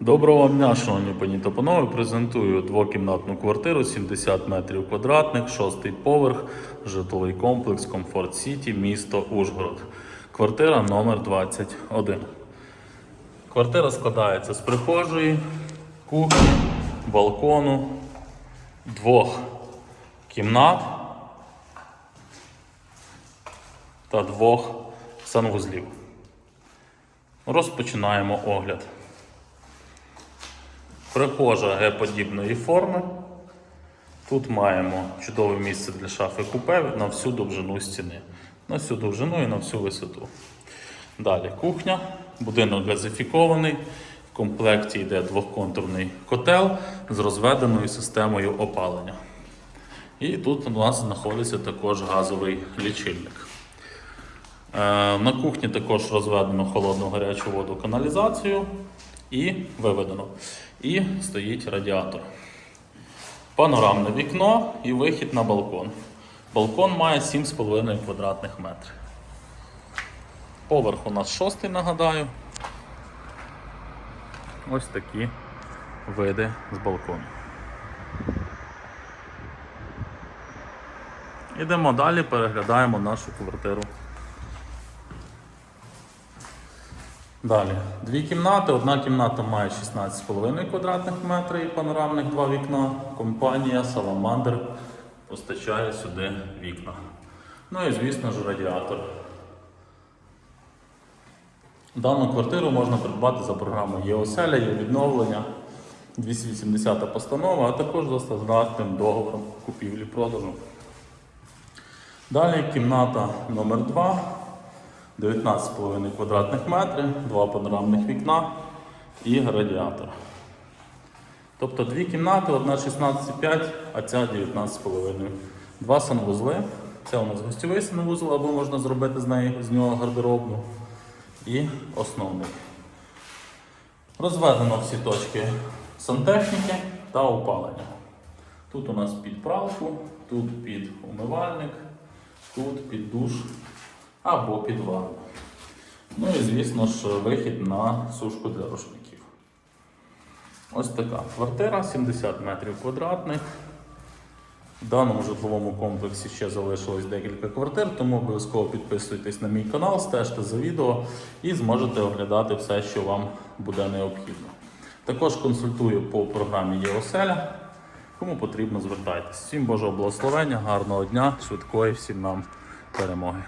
Доброго дня, шановні пані та панове. Презентую двокімнатну квартиру 70 метрів квадратних, шостий поверх, житловий комплекс Комфорт Сіті, місто Ужгород. Квартира номер 21. Квартира складається з прихожої, кухні, балкону, двох кімнат та двох санвузлів. Розпочинаємо огляд. Прихожа Г-подібної форми. Тут маємо чудове місце для шафи купе на всю довжину стіни. На всю довжину і на всю висоту. Далі кухня. Будинок газифікований. В комплекті йде двохконтурний котел з розведеною системою опалення. І тут у нас знаходиться також газовий лічильник. Е, На кухні також розведено холодну гарячу воду каналізацію і виведено. І стоїть радіатор. Панорамне вікно і вихід на балкон. Балкон має 7,5 квадратних метрів. Поверх у нас шостий, нагадаю. Ось такі види з балкону. Ідемо далі, переглядаємо нашу квартиру. Далі, дві кімнати. Одна кімната має 16,5 квадратних метрів і панорамних два вікна. Компанія Salamander постачає сюди вікна. Ну і звісно ж радіатор. Дану квартиру можна придбати за програмою є відновлення, 280 постанова, а також за стандартним договором купівлі-продажу. Далі кімната номер 2 19,5 квадратних метрів, два панорамних вікна і радіатор. Тобто дві кімнати, одна 16,5, а ця 19,5. Два санвузли. Це у нас гостьовий санвузол, або можна зробити з, неї, з нього гардеробну. І основний. Розведено всі точки сантехніки та опалення. Тут у нас під пралку, тут під умивальник, тут під душ або під ванну. Ну і звісно ж вихід на сушку для рушників. Ось така квартира 70 метрів квадратних. В даному житловому комплексі ще залишилось декілька квартир, тому обов'язково підписуйтесь на мій канал, стежте за відео і зможете оглядати все, що вам буде необхідно. Також консультую по програмі ЄОСЕЛЯ. Кому потрібно, звертайтесь. Всім Божого благословення, гарного дня, швидкої всім нам перемоги.